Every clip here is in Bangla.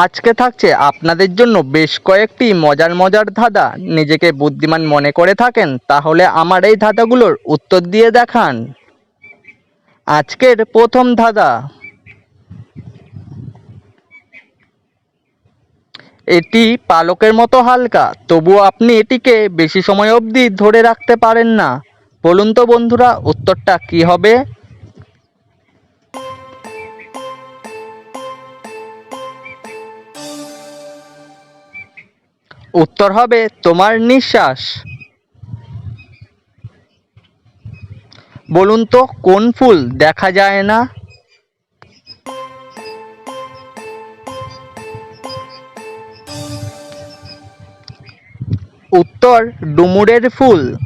আজকে থাকছে আপনাদের জন্য বেশ কয়েকটি মজার মজার ধাঁধা। নিজেকে বুদ্ধিমান মনে করে থাকেন, তাহলে আমার এই ধাঁধাগুলোর উত্তর দিয়ে দেখান। আজকের প্রথম ধাঁধা। এটি পালকের মতো হালকা, তবুও আপনি এটিকে বেশি সময় অবধি ধরে রাখতে পারেন না। বলুন তো বন্ধুরা, উত্তরটা কি হবে? উত্তর হবে তোমার নিঃশ্বাস। বলুন তো, কোন ফুল দেখা যায় না? উত্তর, ডুমুরের ফুল।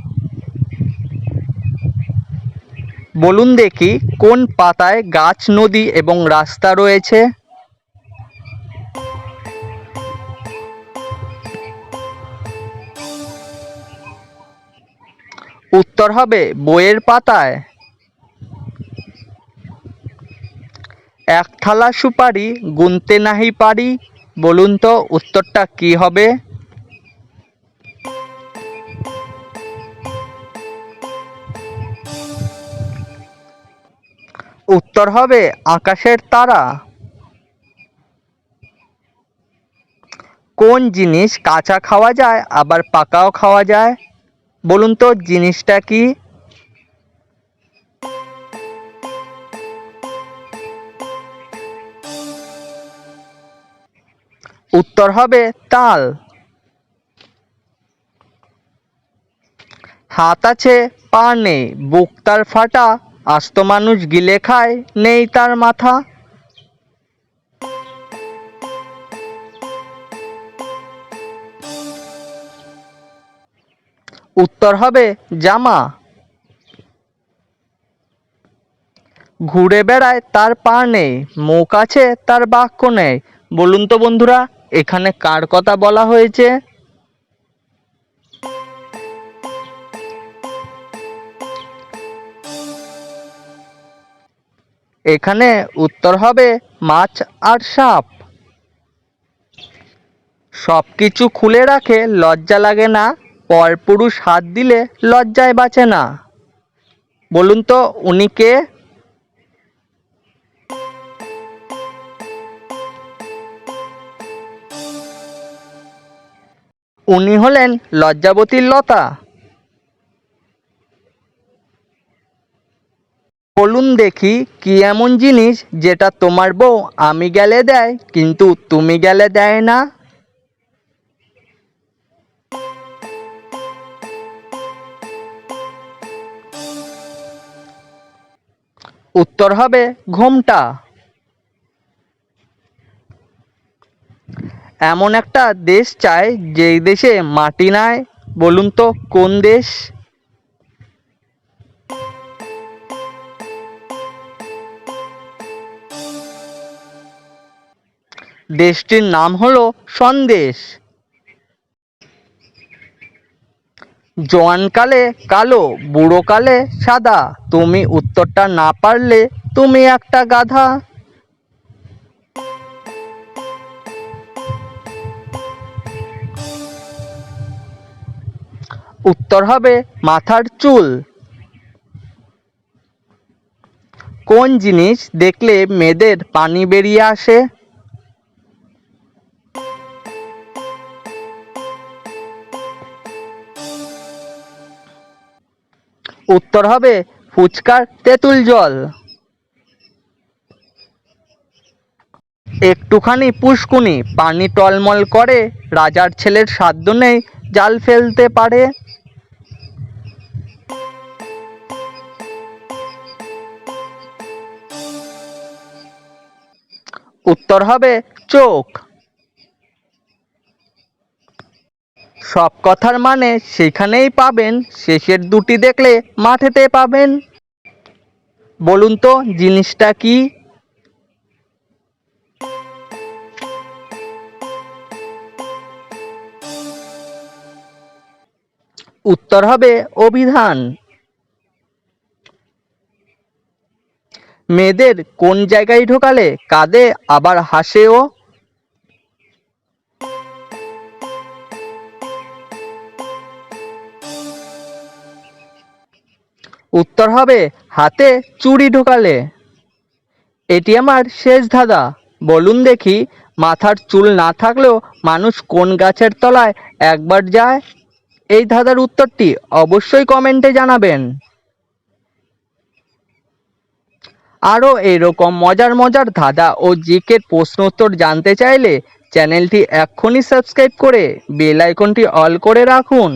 বলুন দেখি, কোন পাতায় গাছ, নদী এবং রাস্তা রয়েছে? উত্তর হবে বইয়ের পাতায়। এক থালা সুপারি গুনতে নাহি পারি, বলুন তো উত্তরটা কি হবে? উত্তর হবে আকাশের তারা। কোন জিনিস কাঁচা খাওয়া যায়, আবার পাকাও খাওয়া যায়? বলুন তো, জিনিসটা কি? উত্তর হবে তাল। হাত আছে পা নেই, বুক তার ফাটা, আস্ত মানুষ গিলে খায়, নেই তার মাথা। উত্তর হবে জামা। ঘুরে বেড়ায় তার পা নেই, মুখ আছে তার বাক্য নেই। বলুন তো বন্ধুরা, এখানে কার কথা বলা হয়েছে? এখানে উত্তর হবে মাছ আর সাপ। সব কিছু খুলে রাখে লজ্জা লাগে না। পরপুরুষ হাত দিলে লজ্জায় বাঁচে না। বলুন তো উনি কে? উনি হলেন লজ্জাবতীর লতা। বলুন দেখি কি এমন জিনিস যেটা তোমার বউ আমি গেলে দেয়, কিন্তু তুমি গেলে দেয় না? উত্তর হবে ঘোমটা। এমন একটা দেশ চাই যেই দেশে মাটি নাই, বলুন তো কোন দেশ? দেশটির নাম হলো সন্দেশ। জোয়ানকালে কালো, বুড়োকালে সাদা। তুমি উত্তরটা না পারলে তুমি একটা গাধা। উত্তর হবে মাথার চুল। কোন জিনিস দেখলে মেয়েদের পানি বেরিয়ে আসে? উত্তর হবে ফুচকার তেঁতুল জল। একটুখানি পুষ্কুনি পানি টলমল করে, রাজার ছেলের সাধ্য নেই জাল ফেলতে পারে। উত্তর হবে চোখ। সব কথার মানে সেখানেই পাবেন, শেষের দুটি দেখলে মাঠেতে পাবেন। বলুন তো, জিনিসটা কি? উত্তর হবে অভিধান। মেয়েদের কোন জায়গায় ঢোকালে কাঁদে, আবার হাসেও উত্তর হবে, হাতে চুড়ি ঢোকালে। এটি আমার শেষ ধাঁধা। বলুন দেখি, মাথার চুল না থাকলেও মানুষ কোন গাছের তলায় একবার যায়? এই ধাঁধার উত্তরটি অবশ্যই কমেন্টে জানাবেন। আরও এরকম মজার মজার ধাঁধা ও জিকের প্রশ্ন উত্তর জানতে চাইলে চ্যানেলটি এক্ষুনি সাবস্ক্রাইব করে বেল আইকনটি অল করে রাখুন।